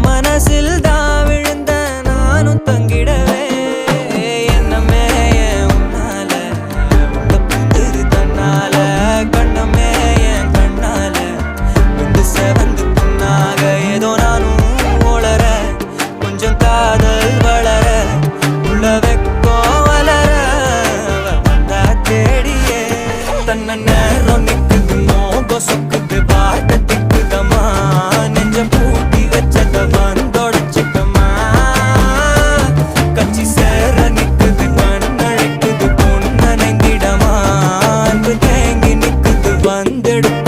மனசில் தான் விழுந்த நானும் தங்கிடவே. என்னமே உன்னால? புத்துரு தன்னால. கண்ணமே என் கண்ணால. வந்து செவந்து புண்ணாக ஏதோ நானும் உளர. கொஞ்சம் காதல் வளர. உள்ள வெக்கோ வளர. வந்தா தேடியே. தன்ன வந்தெடுத்த